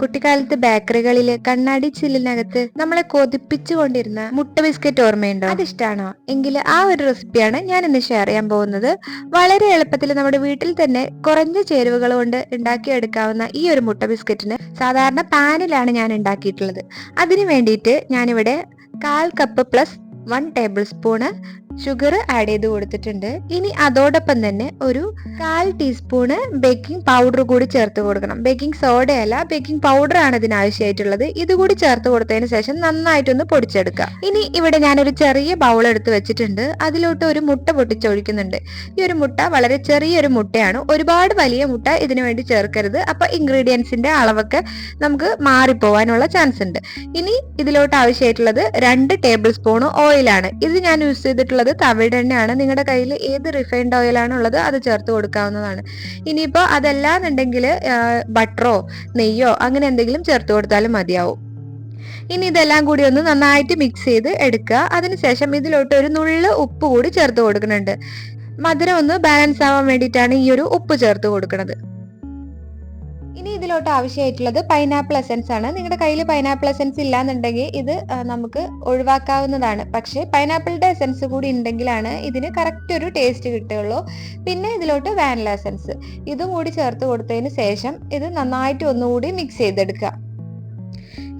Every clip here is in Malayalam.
കുട്ടിക്കാലത്ത് ബേക്കറികളിൽ കണ്ണാടി ചില്ലിനകത്ത് നമ്മളെ കൊതിപ്പിച്ചു കൊണ്ടിരുന്ന മുട്ട ബിസ്ക്കറ്റ് ഓർമ്മയുണ്ടോ? അതിഷ്ടാണോ? എങ്കിൽ ആ ഒരു റെസിപ്പിയാണ് ഞാൻ ഇന്ന് ഷെയർ ചെയ്യാൻ പോകുന്നത്. വളരെ എളുപ്പത്തിൽ നമ്മുടെ വീട്ടിൽ തന്നെ കുറഞ്ഞ ചേരുവകൾ കൊണ്ട് ഉണ്ടാക്കിയെടുക്കാവുന്ന ഈ ഒരു മുട്ട ബിസ്ക്കറ്റിന് സാധാരണ പാനിലാണ് ഞാൻ ഉണ്ടാക്കിയിട്ടുള്ളത്. അതിന് വേണ്ടിയിട്ട് ഞാനിവിടെ കാൽ cup plus one tablespoon sugar add ചെയ്ത് കൊടുത്തിട്ടുണ്ട്. ഇനി അതോടൊപ്പം തന്നെ ഒരു കാൽ ടീസ്പൂണ് ബേക്കിംഗ് പൗഡർ കൂടി ചേർത്ത് കൊടുക്കണം. ബേക്കിംഗ് സോഡയല്ല ബേക്കിംഗ് പൗഡർ ആണ് ഇതിന് ആവശ്യമായിട്ടുള്ളത്. ഇത് കൂടി ചേർത്ത് കൊടുത്തതിന് ശേഷം നന്നായിട്ടൊന്ന് പൊടിച്ചെടുക്കുക. ഇനി ഇവിടെ ഞാനൊരു ചെറിയ ബൗൾ എടുത്ത് വെച്ചിട്ടുണ്ട്. അതിലോട്ട് ഒരു മുട്ട പൊട്ടിച്ചൊഴിക്കുന്നുണ്ട്. ഈ ഒരു മുട്ട വളരെ ചെറിയൊരു മുട്ടയാണ്. ഒരുപാട് വലിയ മുട്ട ഇതിനു വേണ്ടി ചേർക്കരുത്. അപ്പൊ ഇൻഗ്രീഡിയൻസിന്റെ അളവൊക്കെ നമുക്ക് മാറിപ്പോവാനുള്ള ചാൻസ് ഉണ്ട്. ഇനി ഇതിലോട്ട് ആവശ്യമായിട്ടുള്ളത് രണ്ട് ടേബിൾ സ്പൂൺ ഓയിലാണ് ഇത് ഞാൻ യൂസ് ചെയ്തിട്ടുള്ളത് തവിട് എണ്ണയാണ്. നിങ്ങളുടെ കയ്യിൽ ഏത് റിഫൈൻഡ് ഓയിലാണ് ഉള്ളത് അത് ചേർത്ത് കൊടുക്കാവുന്നതാണ്. ഇനിയിപ്പോൾ അതല്ലാന്നുണ്ടെങ്കിൽ ബട്ടറോ നെയ്യോ അങ്ങനെ എന്തെങ്കിലും ചേർത്ത് കൊടുത്താലും മതിയാവും. ഇനി ഇതെല്ലാം കൂടി ഒന്ന് നന്നായിട്ട് മിക്സ് ചെയ്ത് എടുക്കുക. അതിനുശേഷം ഇതിലോട്ട് ഒരു നുള്ളു ഉപ്പ് കൂടി ചേർത്ത് കൊടുക്കുന്നുണ്ട്. മധുരം ഒന്ന് ബാലൻസ് ആവാൻ വേണ്ടിയിട്ടാണ് ഈ ഒരു ഉപ്പ് ചേർത്ത് കൊടുക്കുന്നത്. ഇനി ഇതിലോട്ട് ആവശ്യമായിട്ടുള്ളത് പൈനാപ്പിൾ എസൻസ് ആണ്. നിങ്ങളുടെ കയ്യിൽ പൈനാപ്പിൾ എസൻസ് ഇല്ലാന്നുണ്ടെങ്കിൽ ഇത് നമുക്ക് ഒഴിവാക്കാവുന്നതാണ്. പക്ഷേ പൈനാപ്പിളിന്റെ എസൻസ് കൂടി ഉണ്ടെങ്കിലാണ് ഇതിന് കറക്റ്റ് ഒരു ടേസ്റ്റ് കിട്ടുകയുള്ളൂ. പിന്നെ ഇതിലോട്ട് വാനില എസൻസ് ഇതും കൂടി ചേർത്ത് കൊടുത്തതിന് ശേഷം ഇത് നന്നായിട്ട് ഒന്നുകൂടി മിക്സ് ചെയ്തെടുക്കുക.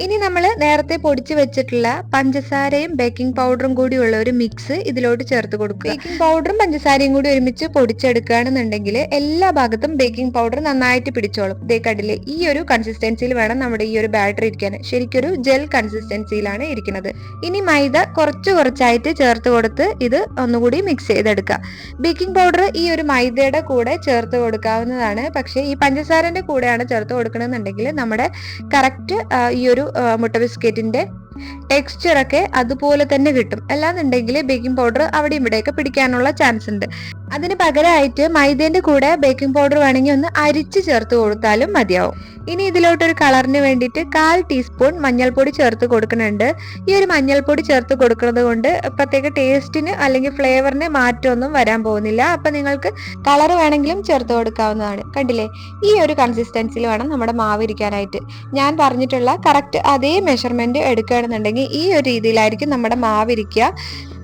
ഇനി നമ്മൾ നേരത്തെ പൊടിച്ചു വെച്ചിട്ടുള്ള പഞ്ചസാരയും ബേക്കിംഗ് പൗഡറും കൂടി ഉള്ള ഒരു മിക്സ് ഇതിലോട്ട് ചേർത്ത് കൊടുക്കുക. ബേക്കിംഗ് പൗഡറും പഞ്ചസാരയും കൂടി ഒരുമിച്ച് പൊടിച്ചെടുക്കുകയാണെന്നുണ്ടെങ്കിൽ എല്ലാ ഭാഗത്തും ബേക്കിംഗ് പൗഡർ നന്നായിട്ട് പിടിച്ചോളും. ഇതേ കണ്ടില്ലേ ഈ ഒരു കൺസിസ്റ്റൻസിയിൽ വേണം നമ്മുടെ ഈ ഒരു ബാറ്ററി ഇരിക്കാൻ. ശരിക്കൊരു ജെൽ കൺസിസ്റ്റൻസിയിലാണ് ഇരിക്കുന്നത്. ഇനി മൈദ കുറച്ച് കുറച്ചായിട്ട് ചേർത്ത് കൊടുത്ത് ഇത് ഒന്നുകൂടി മിക്സ് ചെയ്തെടുക്കുക. ബേക്കിംഗ് പൗഡർ ഈ ഒരു മൈദയുടെ കൂടെ ചേർത്ത് കൊടുക്കാവുന്നതാണ്. പക്ഷേ ഈ പഞ്ചസാരന്റെ കൂടെയാണ് ചേർത്ത് കൊടുക്കണമെന്നുണ്ടെങ്കിൽ നമ്മുടെ കറക്റ്റ് ഈ ഒരു മുട്ട ബിസ്ക്കറ്റിന്റെ ടെക്സ്ചർ ഒക്കെ അതുപോലെ തന്നെ കിട്ടും. അല്ലാന്നുണ്ടെങ്കിൽ ബേക്കിംഗ് പൗഡർ അവിടെ ഇവിടെയൊക്കെ പിടിക്കാനുള്ള ചാൻസ് ഉണ്ട്. അതിന് പകരമായിട്ട് മൈദേന്റെ കൂടെ ബേക്കിംഗ് പൗഡർ വേണമെങ്കിൽ ഒന്ന് അരിച്ച് ചേർത്ത് കൊടുത്താലും മതിയാവും. ഇനി ഇതിലോട്ടൊരു കളറിന് വേണ്ടിയിട്ട് കാൽ ടീസ്പൂൺ മഞ്ഞൾപ്പൊടി ചേർത്ത് കൊടുക്കുന്നുണ്ട്. ഈ ഒരു മഞ്ഞൾപ്പൊടി ചേർത്ത് കൊടുക്കുന്നത് കൊണ്ട് പ്രത്യേക ടേസ്റ്റിന് അല്ലെങ്കിൽ ഫ്ലേവറിന് മാറ്റമൊന്നും വരാൻ പോകുന്നില്ല. അപ്പൊ നിങ്ങൾക്ക് കളർ വേണമെങ്കിലും ചേർത്ത് കൊടുക്കാവുന്നതാണ്. കണ്ടില്ലേ? ഈ ഒരു കൺസിസ്റ്റൻസിൽ വേണം നമ്മുടെ മാവ് ഇരിക്കാനായിട്ട്. ഞാൻ പറഞ്ഞിട്ടുള്ള കറക്റ്റ് അതേ മെഷർമെന്റ് എടുക്കുകയാണെന്നുണ്ടെങ്കിൽ ഈ ഒരു രീതിയിലായിരിക്കും നമ്മുടെ മാവ് ഇരിക്കുക.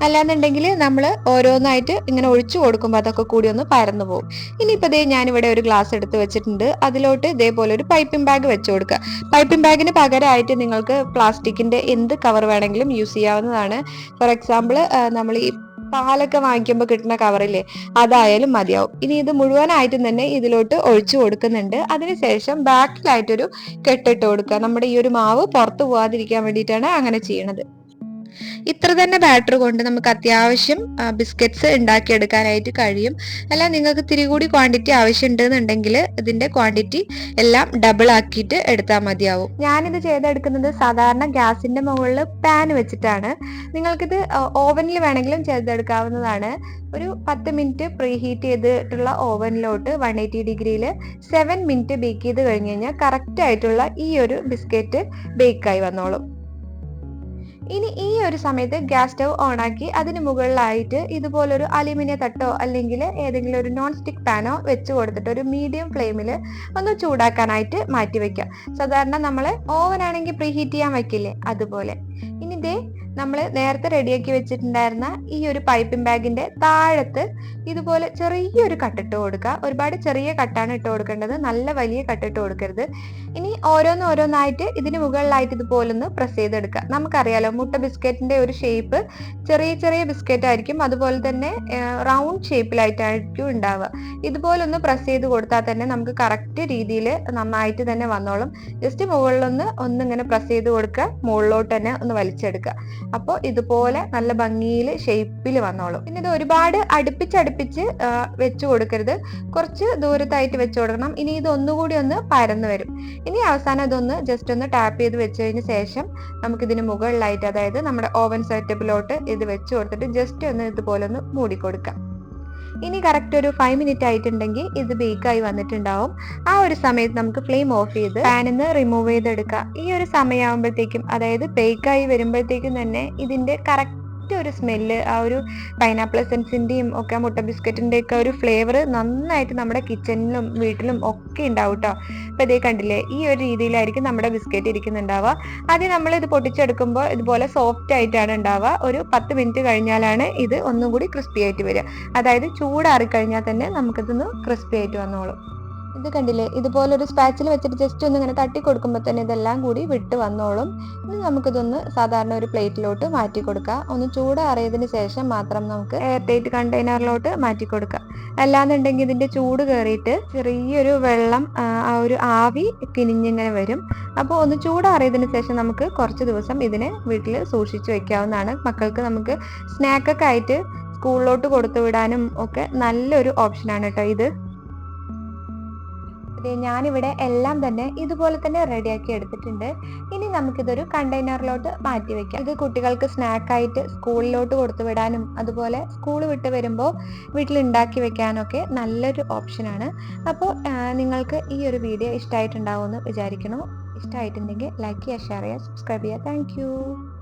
അല്ലാന്നുണ്ടെങ്കിൽ നമ്മൾ ഓരോന്നായിട്ട് ഇങ്ങനെ ഒഴിച്ചു കൊടുക്കുമ്പോൾ അതൊക്കെ കൂടി ഒന്ന് പരന്നു പോകും ഇനിയിപ്പോൾ ദേ ഞാനിവിടെ ഒരു ഗ്ലാസ് എടുത്ത് വെച്ചിട്ടുണ്ട്. അതിലോട്ട് ഇതേപോലെ ഒരു പൈപ്പിംഗ് ബാഗ് വെച്ച് കൊടുക്കുക പൈപ്പിംഗ് ബാഗിന് പകരമായിട്ട് നിങ്ങൾക്ക് പ്ലാസ്റ്റിക്കിന്റെ എന്ത് കവർ വേണമെങ്കിലും യൂസ് ചെയ്യാവുന്നതാണ്. ഫോർ എക്സാമ്പിൾ നമ്മൾ ഈ പാലൊക്കെ വാങ്ങിക്കുമ്പോൾ കിട്ടുന്ന കവറില്ലേ അതായാലും മതിയാവും. ഇനി ഇത് മുഴുവനായിട്ടും തന്നെ ഇതിലോട്ട് ഒഴിച്ചു കൊടുക്കുന്നുണ്ട്. അതിനുശേഷം ബാക്കിലായിട്ടൊരു കെട്ടിട്ട് കൊടുക്കുക നമ്മുടെ ഈ ഒരു മാവ് പുറത്തു പോകാതിരിക്കാൻ വേണ്ടിയിട്ടാണ് അങ്ങനെ ചെയ്യണത്. ഇത്ര തന്നെ ബാറ്റർ കൊണ്ട് നമുക്ക് അത്യാവശ്യം ബിസ്ക്കറ്റ്സ് ഉണ്ടാക്കിയെടുക്കാനായിട്ട് കഴിയും. അല്ല നിങ്ങൾക്ക് ഇത്തിരി കൂടി ക്വാണ്ടിറ്റി ആവശ്യമുണ്ടെന്നുണ്ടെങ്കിൽ ഇതിന്റെ ക്വാണ്ടിറ്റി എല്ലാം ഡബിൾ ആക്കിയിട്ട് എടുത്താൽ മതിയാവും. ഞാനിത് ചെയ്തെടുക്കുന്നത് സാധാരണ ഗ്യാസിന്റെ മുകളിൽ പാൻ വെച്ചിട്ടാണ്. നിങ്ങൾക്കിത് ഓവനിൽ വേണമെങ്കിലും ചെയ്തെടുക്കാവുന്നതാണ്. ഒരു പത്ത് മിനിറ്റ് പ്രീ ഹീറ്റ് ചെയ്തിട്ടുള്ള ഓവനിലോട്ട് വൺ എയ്റ്റി ഡിഗ്രിയിൽ സെവൻ മിനിറ്റ് ബേക്ക് ചെയ്ത് കഴിഞ്ഞ് കഴിഞ്ഞാൽ കറക്റ്റ് ആയിട്ടുള്ള ഈ ഒരു ബിസ്ക്കറ്റ് ബേക്കായി വന്നോളും. ഇനി ഈ ഒരു സമയത്ത് ഗ്യാസ് സ്റ്റവ് ഓണാക്കി അതിന് മുകളിലായിട്ട് ഇതുപോലൊരു അലുമിനിയ തട്ടോ അല്ലെങ്കിൽ ഏതെങ്കിലും ഒരു നോൺ സ്റ്റിക്ക് പാനോ വെച്ച് കൊടുത്തിട്ട് ഒരു മീഡിയം ഫ്ലെയിമിൽ ഒന്ന് ചൂടാക്കാനായിട്ട് മാറ്റി വെക്കുക. സാധാരണ നമ്മൾ ഓവൻ ആണെങ്കിൽ പ്രീഹീറ്റ് ചെയ്യാൻ വയ്ക്കില്ലേ അതുപോലെ. ഇനി ഇതേ നമ്മൾ നേരത്തെ റെഡിയാക്കി വെച്ചിട്ടുണ്ടായിരുന്ന ഈ ഒരു പൈപ്പിംഗ് ബാഗിന്റെ താഴത്ത് ഇതുപോലെ ചെറിയൊരു കട്ടിട്ട് കൊടുക്കുക. ഒരുപാട് ചെറിയ കട്ടാണ് ഇട്ട് കൊടുക്കേണ്ടത്. നല്ല വലിയ കട്ടിട്ട് കൊടുക്കരുത്. ഇനി ഓരോന്നോരോന്നായിട്ട് ഇതിന് മുകളിലായിട്ട് ഇതുപോലൊന്ന് പ്രസ് ചെയ്തെടുക്കുക. നമുക്കറിയാലോ മുട്ട ബിസ്ക്കറ്റിന്റെ ഒരു ഷേപ്പ് ചെറിയ ചെറിയ ബിസ്ക്കറ്റ് ആയിരിക്കും. അതുപോലെ തന്നെ റൗണ്ട് ഷേപ്പിലായിട്ടായിരിക്കും ഉണ്ടാവുക. ഇതുപോലൊന്ന് പ്രസ് ചെയ്ത് കൊടുത്താൽ തന്നെ നമുക്ക് കറക്റ്റ് രീതിയിൽ നന്നായിട്ട് തന്നെ വന്നോളും. ജസ്റ്റ് മുകളിലൊന്ന് ഒന്നിങ്ങനെ പ്രസ് ചെയ്ത് കൊടുക്കുക. മുകളിലോട്ട് തന്നെ ഒന്ന് വലിച്ചെടുക്കുക. അപ്പോൾ ഇതുപോലെ നല്ല ഭംഗിയിൽ ഷേപ്പിൽ വന്നോളും. പിന്നെ ഇത് ഒരുപാട് അടുപ്പിച്ചടുപ്പിച്ച് വെച്ചു കൊടുക്കരുത്. കുറച്ച് ദൂരത്തായിട്ട് വെച്ച് കൊടുക്കണം. ഇനി ഇത് ഒന്നുകൂടി ഒന്ന് പരന്നു വരും. ഇനി അവസാനം ഇതൊന്ന് ജസ്റ്റ് ഒന്ന് ടാപ്പ് ചെയ്ത് വെച്ചതിന് ശേഷം നമുക്കിതിന് മുകളിലായിട്ട് അതായത് നമ്മുടെ ഓവൻ സെറ്റപ്പിലോട്ട് ഇത് വെച്ച് കൊടുത്തിട്ട് ജസ്റ്റ് ഒന്ന് ഇതുപോലെ ഒന്ന് മൂടി കൊടുക്കാം. ഇനി കറക്റ്റ് ഒരു ഫൈവ് മിനിറ്റ് ആയിട്ടുണ്ടെങ്കിൽ ഇത് ബേക്കായി വന്നിട്ടുണ്ടാവും. ആ ഒരു സമയത്ത് നമുക്ക് ഫ്ലെയിം ഓഫ് ചെയ്ത് പാനിൽ നിന്ന് റിമൂവ് ചെയ്തെടുക്കാം. ഈ ഒരു സമയമാകുമ്പോഴത്തേക്കും അതായത് ബേക്കായി വരുമ്പോഴത്തേക്കും തന്നെ ഇതിന്റെ കറക്റ്റ് കറക്റ്റ് ഒരു സ്മെല്ല് ആ ഒരു പൈനാപ്പിൾ എസൻസിന്റെയും ഒക്കെ മുട്ട ബിസ്ക്കറ്റിന്റെ ഒക്കെ ഒരു ഫ്ലേവർ നന്നായിട്ട് നമ്മുടെ കിച്ചണിലും വീട്ടിലും ഒക്കെ ഉണ്ടാവും കേട്ടോ അപ്പോൾ ഇതേ കണ്ടില്ലേ ഈ ഒരു രീതിയിലായിരിക്കും നമ്മുടെ ബിസ്ക്കറ്റ് ഇരിക്കുന്നുണ്ടാവുക. ആദ്യം നമ്മൾ ഇത് പൊട്ടിച്ചെടുക്കുമ്പോൾ ഇതുപോലെ സോഫ്റ്റ് ആയിട്ടാണ് ഉണ്ടാവുക. ഒരു പത്ത് മിനിറ്റ് കഴിഞ്ഞാലാണ് ഇത് ഒന്നും കൂടി ക്രിസ്പി ആയിട്ട് വരിക. അതായത് ചൂടാറി കഴിഞ്ഞാൽ തന്നെ നമുക്കിതൊന്ന് ക്രിസ്പി ആയിട്ട് വന്നോളും. ഇത് കണ്ടില്ലേ? ഇതുപോലെ ഒരു സ്പാച്ചിൽ വെച്ചിട്ട് ജസ്റ്റ് ഒന്ന് ഇങ്ങനെ തട്ടി കൊടുക്കുമ്പോൾ തന്നെ ഇതെല്ലാം കൂടി വിട്ട് വന്നോളും. ഇനി നമുക്കിതൊന്ന് സാധാരണ ഒരു പ്ലേറ്റിലോട്ട് മാറ്റി കൊടുക്കാം. ഒന്ന് ചൂടാറിയതിന് ശേഷം മാത്രം നമുക്ക് എയർ ടൈറ്റ് കണ്ടെയ്നറിലോട്ട് മാറ്റി കൊടുക്കാം. അല്ലാന്നുണ്ടെങ്കിൽ ഇതിന്റെ ചൂട് കയറിയിട്ട് ചെറിയൊരു വെള്ളം ആ ഒരു ആവി കിനിഞ്ഞിങ്ങനെ വരും. അപ്പോൾ ഒന്ന് ചൂടാറിയതിന് ശേഷം നമുക്ക് കുറച്ച് ദിവസം ഇതിനെ വീട്ടിൽ സൂക്ഷിച്ചു വെക്കാവുന്നതാണ്. മക്കൾക്ക് നമുക്ക് സ്നാക്കൊക്കെ ആയിട്ട് സ്കൂളിലോട്ട് കൊടുത്തു വിടാനും ഒക്കെ നല്ലൊരു ഓപ്ഷനാണ് കേട്ടോ ഇത്. ഞാനിവിടെ എല്ലാം തന്നെ ഇതുപോലെ തന്നെ റെഡിയാക്കി എടുത്തിട്ടുണ്ട്. ഇനി നമുക്കിതൊരു കണ്ടെയ്നറിലോട്ട് മാറ്റി വെക്കാം. ഇത് കുട്ടികൾക്ക് സ്നാക്കായിട്ട് സ്കൂളിലോട്ട് കൊടുത്തു വിടാനും അതുപോലെ സ്കൂൾ വിട്ട് വരുമ്പോൾ വീട്ടിൽ ഉണ്ടാക്കി വെക്കാനൊക്കെ നല്ലൊരു ഓപ്ഷനാണ്. അപ്പോൾ നിങ്ങൾക്ക് ഈ ഒരു വീഡിയോ ഇഷ്ടമായിട്ടുണ്ടാവുമെന്ന് വിചാരിക്കുന്നു. ഇഷ്ടമായിട്ടുണ്ടെങ്കിൽ ലൈക്ക് ചെയ്യുക ഷെയർ ചെയ്യുക സബ്സ്ക്രൈബ് ചെയ്യുക. താങ്ക്